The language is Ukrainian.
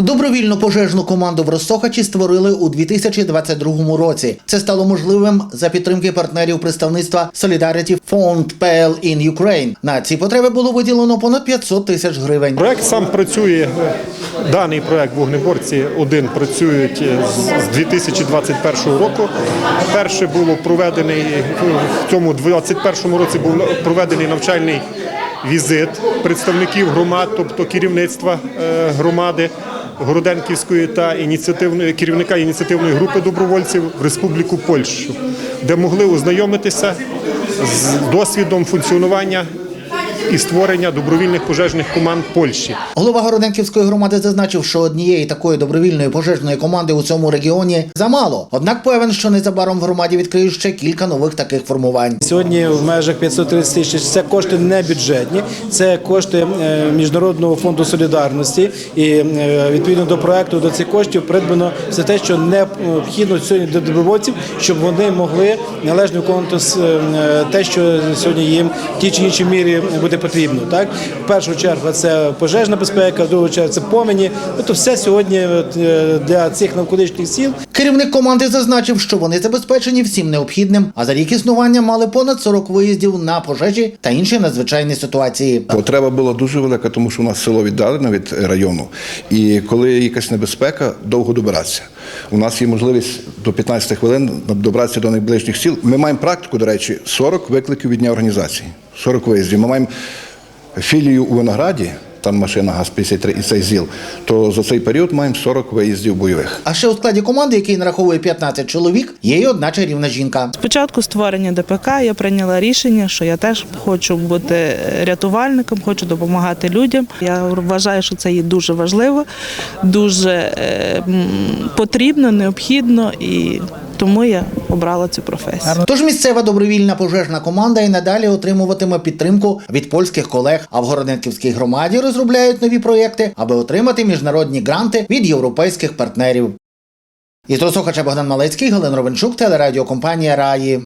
Добровільну пожежну команду в Росохачі створили у 2022 році. Це стало можливим за підтримки партнерів представництва Solidarity Fund PL in Ukraine. На ці потреби було виділено понад 500 тисяч гривень. Проект сам працює. Даний проект вогнеборці один працюють з 2021 року. Перше було проведений в цьому 2021 році. Був проведений навчальний візит представників громад, тобто керівництва е, громади. Городенківської та ініціативної керівника ініціативної групи добровольців в Республіку Польщу, де могли ознайомитися з досвідом функціонування і створення добровільних пожежних команд Польщі. Голова Городенківської громади зазначив, що однієї такої добровільної пожежної команди у цьому регіоні замало. Однак певен, що незабаром в громаді відкриють ще кілька нових таких формувань. Сьогодні в межах 530 тисяч це кошти не бюджетні, це кошти е, міжнародного фонду солідарності. І е, відповідно до проекту до цих коштів придбано все те, що необхідно сьогодні для добровольців, щоб вони могли належно виконувати е, те, що сьогодні їм в тій чи іншій мірі буде потрібно. Так, в першу чергу це пожежна безпека, в другу чергу це помені. Тобто все сьогодні е, для цих навколишніх сіл Керівник команди зазначив, що вони забезпечені всім необхідним, а за рік існування мали понад 40 виїздів на пожежі та інші надзвичайні ситуації. Потреба була дуже велика, тому що у нас село віддалено від району. І коли якась небезпека, довго добиратися. У нас є можливість до 15 хвилин добратися до найближчих сіл. Ми маємо практику, до речі, 40 викликів від дня організації, 40 виїздів. Ми маємо філію у Винограді, там машина ГАЗ-53 і цей ЗІЛ, то за цей період маємо 40 виїздів бойових. А ще у складі команди, який нараховує 15 чоловік, є й одна чарівна жінка. Спочатку створення ДПК я прийняла рішення, що я теж хочу бути рятувальником, хочу допомагати людям. Я вважаю, що це є дуже важливо, дуже е, потрібно, необхідно і тому я обрала цю професію. Тож місцева добровільна пожежна команда і надалі отримуватиме підтримку від польських колег. А в Городенківській громаді розробляють нові проєкти, аби отримати міжнародні гранти від європейських партнерів. Із Росохача Богдан Малецький, Галина Ровенчук, телерадіокомпанія Раї.